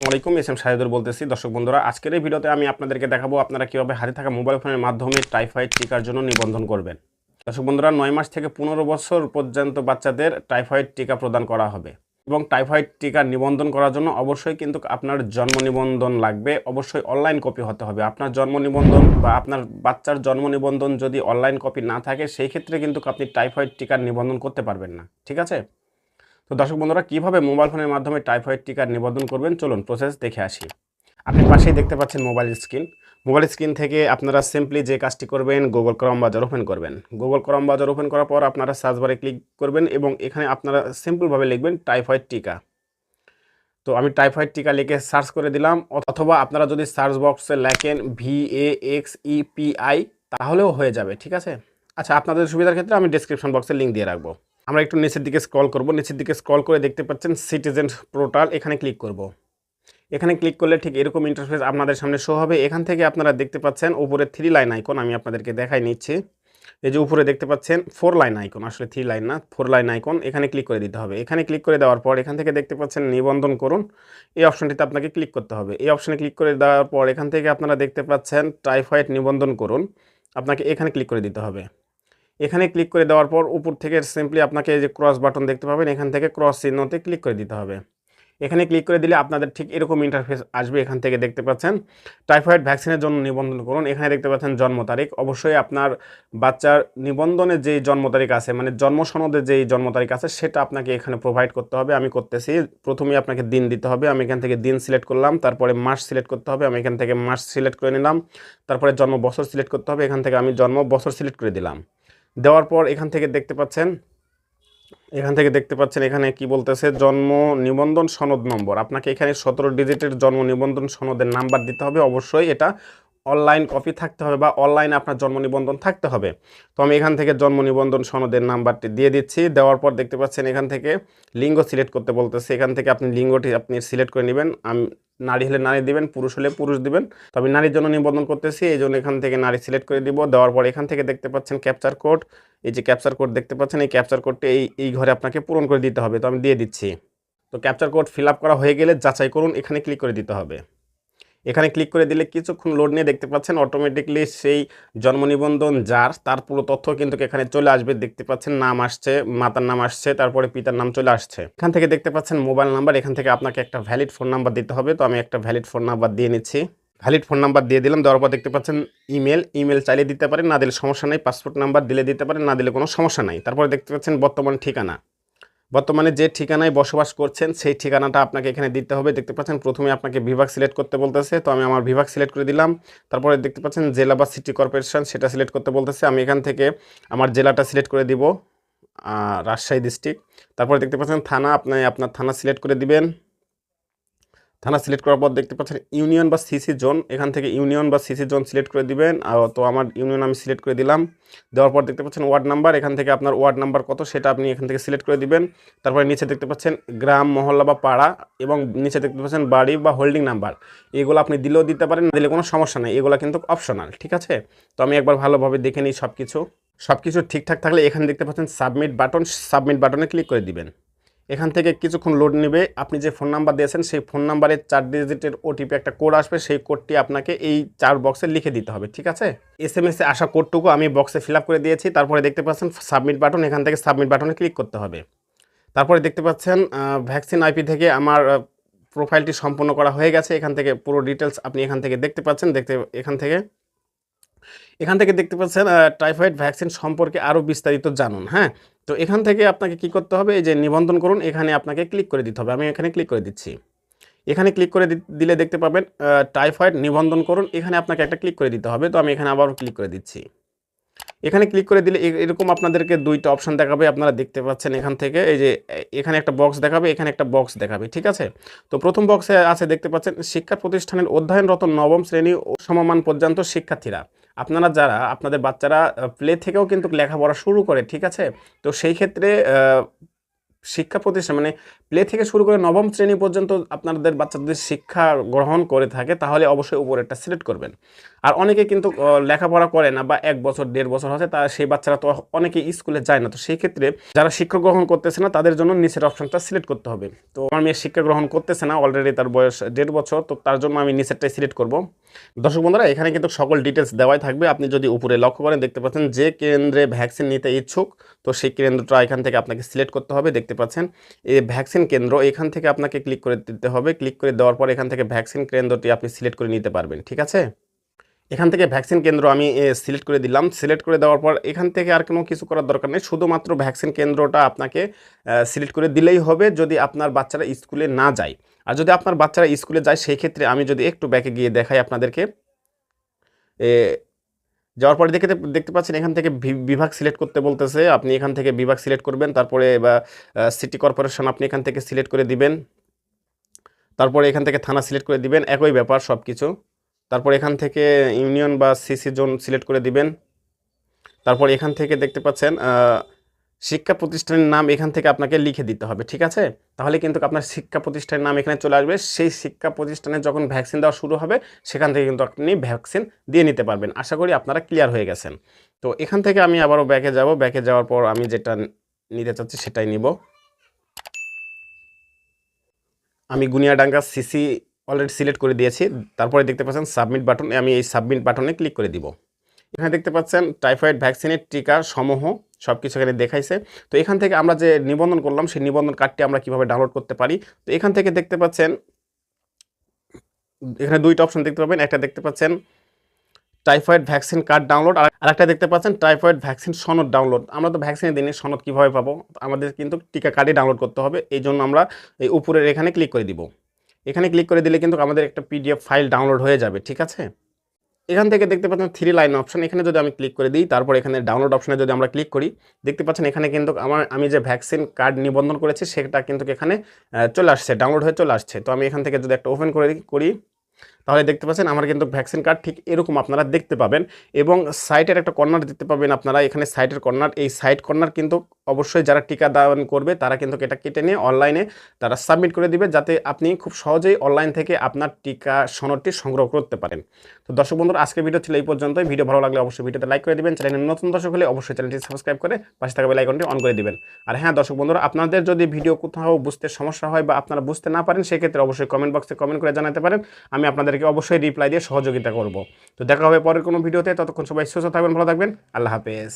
আসসালামাইকুম S M বলতেছি। দর্শক বন্ধুরা, আজকের এই ভিডিওতে আমি আপনাদেরকে দেখাবো আপনারা কীভাবে হাতে থাকা মোবাইল ফোনের মাধ্যমে টাইফয়েড টিকার জন্য নিবন্ধন করবেন। দর্শক বন্ধুরা, নয় মাস থেকে পনেরো বছর পর্যন্ত বাচ্চাদের টাইফয়েড টিকা প্রদান করা হবে এবং টাইফয়েড টিকা নিবন্ধন করার জন্য অবশ্যই কিন্তু আপনার জন্ম নিবন্ধন লাগবে। অবশ্যই অনলাইন কপি হতে হবে। আপনার জন্ম নিবন্ধন বা আপনার বাচ্চার জন্ম নিবন্ধন যদি অনলাইন কপি না থাকে, সেই ক্ষেত্রে কিন্তু আপনি টাইফয়েড টিকার নিবন্ধন করতে পারবেন না। ঠিক আছে? তো দর্শক বন্ধুরা, কীভাবে মোবাইল ফোনের মাধ্যমে টাইফয়েড টিকার নিবন্ধন করবেন? চলুন প্রসেস দেখে আসি। আপনি পাশেই দেখতে পাচ্ছেন মোবাইল স্ক্রিন মোবাইল স্ক্রিন থেকে আপনারা সিম্পলি যে কাজটি করবেন গুগল ক্রম বাজার ওপেন করবেন। গুগল ক্রম বাজার ওপেন করার পর আপনারা সার্চ বারে ক্লিক করবেন এবং এখানে আপনারা সিম্পলভাবে লিখবেন টাইফয়েড টিকা। তো আমি টাইফয়েড টিকা লিখে সার্চ করে দিলাম, অথবা আপনারা যদি সার্চ বক্সে লেখেন V A X E P I তাহলেও হয়ে যাবে, ঠিক আছে? আচ্ছা আপনাদের সুবিধার ক্ষেত্রে আমি ডিসক্রিপশন বক্সে লিঙ্ক দিয়ে রাখব। আমরা একটু নিচের দিকে স্ক্রল করব। নিচের দিকে স্ক্রল করে দেখতে পাচ্ছেন সিটিজেন পোর্টাল এখানে ক্লিক করব। এখানে ক্লিক করলে ঠিক এরকম ইন্টারফেস আপনাদের সামনে শো হবে। এখান থেকে আপনারা দেখতে পাচ্ছেন উপরে থ্রি লাইন আইকন আমি আপনাদেরকে দেখাই নিচ্ছি। এই যে উপরে দেখতে পাচ্ছেন ফোর লাইন আইকন আসলে থ্রি লাইন না ফোর লাইন আইকন এখানে ক্লিক করে দিতে হবে। এখানে ক্লিক করে দেওয়ার পর এখান থেকে দেখতে পাচ্ছেন নিবন্ধন করুন। এই অপশনটিতে আপনাকে ক্লিক করতে হবে। এই অপশনে ক্লিক করে দেওয়ার পর এখান থেকে আপনারা দেখতে পাচ্ছেন টাইফয়েড নিবন্ধন করুন। আপনাকে এখানে ক্লিক করে দিতে হবে। এখানে ক্লিক করে দেওয়ার পর উপর থেকে সিম্পলি আপনাকে যে ক্রস বাটন দেখতে পাবেন, এখান থেকে ক্রস চিহ্নতে ক্লিক করে দিতে হবে। এখানে ক্লিক করে দিলে আপনাদের ঠিক এরকম ইন্টারফেস আসবে এখান থেকে দেখতে পাচ্ছেন। টাইফয়েড ভ্যাকসিনের জন্য নিবন্ধন করুন। এখানে দেখতে পাচ্ছেন জন্ম তারিখ। অবশ্যই আপনার বাচ্চার নিবন্ধনে যেই জন্ম তারিখ আছে মানে জন্ম সনদে যেই জন্ম তারিখ আছে, সেটা আপনাকে এখানে প্রোভাইড করতে হবে। আমি করতেছি, প্রথমেই আপনাকে দিন দিতে হবে। আমি এখান থেকে দিন সিলেক্ট করলাম, তারপরে মাস সিলেক্ট করতে হবে। আমি এখান থেকে মাস সিলেক্ট করে নিলাম, তারপরে জন্ম বছর সিলেক্ট করতে হবে। এখান থেকে আমি জন্ম বছর সিলেক্ট করে দিলাম। দেওয়ার পর এখান থেকে দেখতে পাচ্ছেন, এখান থেকে দেখতে পাচ্ছেন এখানে কি বলতেছে, জন্ম নিবন্ধন সনদ নম্বর। আপনাকে এখানে সতেরো ডিজিটের জন্ম নিবন্ধন সনদের নাম্বার দিতে হবে। অবশ্যই এটা অনলাইন কপি থাকতে হবে বা অনলাইনে আপনার জন্ম নিবন্ধন থাকতে হবে। তো আমি এখান থেকে জন্ম নিবন্ধন সনদের নাম্বারটি দিয়ে দিচ্ছি। দেওয়ার পর দেখতে পাচ্ছেন এখান থেকে লিঙ্গ সিলেক্ট করতে বলতেছে। এখান থেকে আপনি লিঙ্গটি আপনি সিলেক্ট করে নেবেন। আমি, নারী হলে নারী দিবেন, পুরুষ হলে পুরুষ দিবেন। তো আমি নারীর জন্য নিবন্ধন করতেছি, এই জন্য এখান থেকে নারী সিলেক্ট করে দিব। দেওয়ার পর এখান থেকে দেখতে পাচ্ছেন ক্যাপচার কোড এই যে ক্যাপচার কোড দেখতে পাচ্ছেন, এই ক্যাপচার কোডটি এই এই ঘরে আপনাকে পূরণ করে দিতে হবে। তো আমি দিয়ে দিচ্ছি। তো ক্যাপচার কোড ফিল করা হয়ে গেলে যাচাই করুন, এখানে ক্লিক করে দিতে হবে। এখানে ক্লিক করে দিলে কিছুক্ষণ লোড নিয়ে দেখতে পাচ্ছেন অটোমেটিকলি সেই জন্ম নিবন্ধন যার, তার পুরো তথ্য কিন্তু এখানে চলে আসবে, দেখতে পাচ্ছেন নাম আসছে, মাতার নাম আসছে, তারপরে পিতার নাম চলে আসছে। এখান থেকে দেখতে পাচ্ছেন মোবাইল নাম্বার এখান থেকে আপনাকে একটা ভ্যালিড ফোন নাম্বার দিতে হবে। তো আমি একটা ভ্যালিড ফোন নাম্বার দিয়ে নিচ্ছি। ভ্যালিড ফোন নাম্বার দিয়ে দিলাম, দেওয়ার পর দেখতে পাচ্ছেন ইমেল ইমেল চালিয়ে দিতে পারেন, না দিলে সমস্যা নেই পাসপোর্ট নাম্বার দিলে দিতে পারেন, না দিলে কোনো সমস্যা নাই। তারপরে দেখতে পাচ্ছেন বর্তমান ঠিকানা। বর্তমানে যে ঠিকানায় বসবাস করছেন, সেই ঠিকানাটা আপনাকে এখানে দিতে হবে। দেখতে পাচ্ছেন, প্রথমে আপনাকে বিভাগ সিলেক্ট করতে বলতেছে। তো আমি আমার বিভাগ সিলেক্ট করে দিলাম। তারপরে দেখতে পাচ্ছেন, জেলা বা সিটি কর্পোরেশন সেটা সিলেক্ট করতে বলতেছে। আমি এখান থেকে আমার জেলাটা সিলেক্ট করে দিব রাজশাহী ডিস্ট্রিক্ট তারপরে দেখতে পাচ্ছেন, থানা আপনি আপনার থানা সিলেক্ট করে দিবেন। থানা সিলেক্ট করার পর দেখতে পাচ্ছেন ইউনিয়ন বা সিসি জোন, এখান থেকে ইউনিয়ন বা সিসি জোন সিলেক্ট করে দিবেন। তো আমার ইউনিয়ন আমি সিলেক্ট করে দিলাম। দেওয়ার পর দেখতে পাচ্ছেন ওয়ার্ড নাম্বার, এখান থেকে আপনার ওয়ার্ড নাম্বার কত সেটা আপনি এখান থেকে সিলেক্ট করে দিবেন। তারপরে নিচে দেখতে পাচ্ছেন গ্রাম, মহল্লা বা পাড়া এবং নিচে দেখতে পাচ্ছেন বাড়ি বা হোল্ডিং নাম্বার। এগুলো আপনি দিলেও দিতে পারেন, না দিলে কোনো সমস্যা নেই। এগুলো কিন্তু অপশনাল, ঠিক আছে? তো আমি একবার ভালোভাবে দেখে নিই সব কিছু সব কিছু ঠিকঠাক থাকলে এখানে দেখতে পাচ্ছেন সাবমিট বাটন, সাবমিট বাটনে ক্লিক করে দিবেন। এখান থেকে কিছুক্ষণ লোড নেবে। আপনি যে ফোন নাম্বার দিয়েছেন, সেই ফোন নাম্বারে চার ডিজিটের ওটিপি একটা কোড আসবে। সেই কোডটি আপনাকে এই চার বক্সে লিখে দিতে হবে, ঠিক আছে? এস এম এসে আসা কোডটুকু আমি বক্সে ফিল করে দিয়েছি। তারপরে দেখতে পাচ্ছেন সাবমিট বাটন এখান থেকে সাবমিট বাটনে ক্লিক করতে হবে। তারপরে দেখতে পাচ্ছেন ভ্যাকসিন আইপি থেকে আমার প্রোফাইলটি সম্পূর্ণ করা হয়ে গেছে। এখান থেকে পুরো ডিটেলস আপনি এখান থেকে দেখতে পাচ্ছেন। দেখতে, এখান থেকে এখান থেকে দেখতে পাচ্ছেন টাইফয়েড ভ্যাকসিন সম্পর্কে আরও বিস্তারিত জানুন হ্যাঁ? তো এখান থেকে আপনাকে কি করতে হবে? এই যে নিবন্ধন করুন, এখানে আপনাকে ক্লিক করে দিতে হবে। আমি এখানে ক্লিক করে দিচ্ছি। এখানে ক্লিক করে দিলে দেখতে পাবেন টাইফয়েড নিবন্ধন করুন। এখানে আপনাকে একটা ক্লিক করে দিতে হবে। তো আমি এখানে আবারও ক্লিক করে দিচ্ছি। এখানে ক্লিক করে দিলে এরকম আপনাদেরকে দুইটা অপশান দেখাবে। আপনারা দেখতে পাচ্ছেন এখান থেকে। এই যে, এখানে একটা বক্স দেখাবে, এখানে একটা বক্স দেখাবে। ঠিক আছে? তো প্রথম বক্সে আছে দেখতে পাচ্ছেন, শিক্ষা প্রতিষ্ঠানের অধ্যয়নরত নবম শ্রেণি ও সমমান পর্যন্ত শিক্ষার্থীরা। আপনারা যারা, আপনাদের বাচ্চারা প্লে থেকেও কিন্তু লেখাপড়া শুরু করে, ঠিক আছে? তো সেই ক্ষেত্রে শিক্ষা প্রতিষ্ঠান মানে প্লে থেকে শুরু করে নবম শ্রেণি পর্যন্ত আপনাদের বাচ্চাদের শিক্ষা গ্রহণ করে থাকে, তাহলে অবশ্যই উপরেরটা সিলেক্ট করবেন। আর অনেকে কিন্তু লেখাপড়া করে না বা এক বছর, দেড় বছর হচ্ছে তা, সেই বাচ্চারা তো অনেকে স্কুলে যায় না। তো সেই ক্ষেত্রে যারা শিক্ষা গ্রহণ করতেছে না, তাদের জন্য নিচের অপশনটা সিলেক্ট করতে হবে। তো আমার মেয়ে শিক্ষা গ্রহণ করতেছে না অলরেডি তার বয়স দেড় বছর, তো তার জন্য আমি নিচেরটাই সিলেক্ট করব। দর্শক বন্ধুরা, এখানে কিন্তু সকল ডিটেলস দেওয়াই থাকবে। আপনি যদি উপরে লক্ষ্য করেন, দেখতে পাচ্ছেন যে কেন্দ্রে ভ্যাকসিন নিতে ইচ্ছুক, তো সেই কেন্দ্রটা এখান থেকে আপনাকে সিলেক্ট করতে হবে, দেখতে পাচ্ছেন। এই ভ্যাকসিন কেন্দ্র এখান থেকে আপনাকে ক্লিক করে দিতে হবে। ক্লিক করে দেওয়ার পর এখান থেকে ভ্যাকসিন কেন্দ্রটি আপনি সিলেক্ট করে নিতে পারবেন, ঠিক আছে? এখান থেকে ভ্যাকসিন কেন্দ্র আমি সিলেক্ট করে দিলাম। সিলেক্ট করে দেওয়ার পর এখান থেকে আর কোনো কিছু করার দরকার নেই। শুধুমাত্র ভ্যাকসিন কেন্দ্রটা আপনাকে সিলেক্ট করে দিলেই হবে যদি আপনার বাচ্চারা স্কুলে না যায়। আর যদি আপনার বাচ্চারা স্কুলে যায় সেই ক্ষেত্রে আমি যদি একটু ব্যাকে গিয়ে দেখাই আপনাদেরকে। যাওয়ার পরে দেখতে দেখতে পাচ্ছেন এখান থেকে বিভাগ সিলেক্ট করতে বলতেছে। আপনি এখান থেকে বিভাগ সিলেক্ট করবেন, তারপরে বা সিটি কর্পোরেশন আপনি এখান থেকে সিলেক্ট করে দিবেন। তারপরে এখান থেকে থানা সিলেক্ট করে দিবেন। একই ব্যাপার সব কিছু তারপর এখান থেকে ইউনিয়ন বা সিসি জোন সিলেক্ট করে দিবেন। তারপর এখান থেকে দেখতে পাচ্ছেন শিক্ষা প্রতিষ্ঠানের নাম এখান থেকে আপনাকে লিখে দিতে হবে, ঠিক আছে? তাহলে কিন্তু আপনার শিক্ষা প্রতিষ্ঠানের নাম এখানে চলে আসবে। সেই শিক্ষা প্রতিষ্ঠানে যখন ভ্যাকসিন দেওয়া শুরু হবে, সেখান থেকে কিন্তু আপনি ভ্যাকসিন দিয়ে নিতে পারবেন। আশা করি আপনারা ক্লিয়ার হয়ে গেছেন। তো এখান থেকে আমি আবারও ব্যাকে যাব। ব্যাকে যাওয়ার পর আমি যেটা নিতে চাচ্ছি সেটাই নিব। আমি গুনিয়াডাঙ্গা সিসি অলরেডি সিলেক্ট করে দিয়েছি। তারপরে দেখতে পাচ্ছেন সাবমিট বাটন আমি এই সাবমিট বাটনে ক্লিক করে দিব। এখানে দেখতে পাচ্ছেন টাইফয়েড ভ্যাকসিনের টিকা সমূহ সব কিছু এখানে দেখাইছে। তো এখান থেকে আমরা যে নিবন্ধন করলাম, সেই নিবন্ধন কার্ডটি আমরা কীভাবে ডাউনলোড করতে পারি? তো এখান থেকে দেখতে পাচ্ছেন, এখানে দুইটা অপশন দেখতে পাবেন। একটা দেখতে পাচ্ছেন টাইফয়েড ভ্যাকসিন কার্ড ডাউনলোড আর আরেকটা দেখতে পাচ্ছেন টাইফয়েড ভ্যাকসিন সনদ ডাউনলোড আমরা তো ভ্যাকসিনের দিনে সনদ কীভাবে পাবো? আমাদের কিন্তু টিকা কার্ডই ডাউনলোড করতে হবে। এই জন্য আমরা এই উপরের এখানে ক্লিক করে দিব। এখানে ক্লিক করে দিলে কিন্তু আমাদের একটা পিডিএফ ফাইল ডাউনলোড হয়ে যাবে, ঠিক আছে? এখান থেকে দেখতে পাচ্ছেন থ্রি লাইন অপশন এখানে যদি আমি ক্লিক করে দিই, তারপর এখানে ডাউনলোড অপশনে যদি আমরা ক্লিক করি, দেখতে পাচ্ছেন এখানে কিন্তু আমার, আমি যে ভ্যাকসিন কার্ড নিবন্ধন করেছি, সেটা কিন্তু এখানে চলে আসছে ডাউনলোড হয়ে চলে আসছে। তো আমি এখান থেকে যদি একটা ওপেন করে করি তাহলে দেখতে পাচ্ছেন, আমার কিন্তু ভ্যাকসিন কার্ড ঠিক এরকম আপনারা দেখতে পাবেন এবং সাইটের একটা কর্নার দেখতে পাবেন আপনারা। এখানে সাইটের কর্নার এই সাইট কর্নার কিন্তু অবশ্যই যারা টিকা দান করবে, তারা কিন্তু এটা কেটে নিয়ে অনলাইনে তারা সাবমিট করে দিবে যাতে আপনি খুব সহজেই অনলাইন থেকে আপনার টিকা সনদটি সংগ্রহ করতে পারেন। তো দর্শক বন্ধুরা, আজকের ভিডিও ছিল এই পর্যন্তই। ভিডিও ভালো লাগলে অবশ্যই ভিডিওতে লাইক করে দিবেন। চ্যানেলের নতুন দর্শক হলে অবশ্যই চ্যানেলটি সাবস্ক্রাইব করে পাশে থাকা বেল আইকনটি অন করে দিবেন। আর হ্যাঁ দর্শক বন্ধুরা, আপনাদের যদি ভিডিও কোথাও বুঝতে সমস্যা হয় বা আপনারা বুঝতে না পারেন, সেক্ষেত্রে অবশ্যই কমেন্ট বক্সে কমেন্ট করে জানাতে পারেন। আমি আপনাদেরকে অবশ্যই রিপ্লাই দিয়ে সহযোগিতা করব। তো দেখা হবে পরের কোনো ভিডিওতে। ততক্ষণ সবাই সুস্থ থাকবেন, ভালো থাকবেন। আল্লাহ হাফেজ।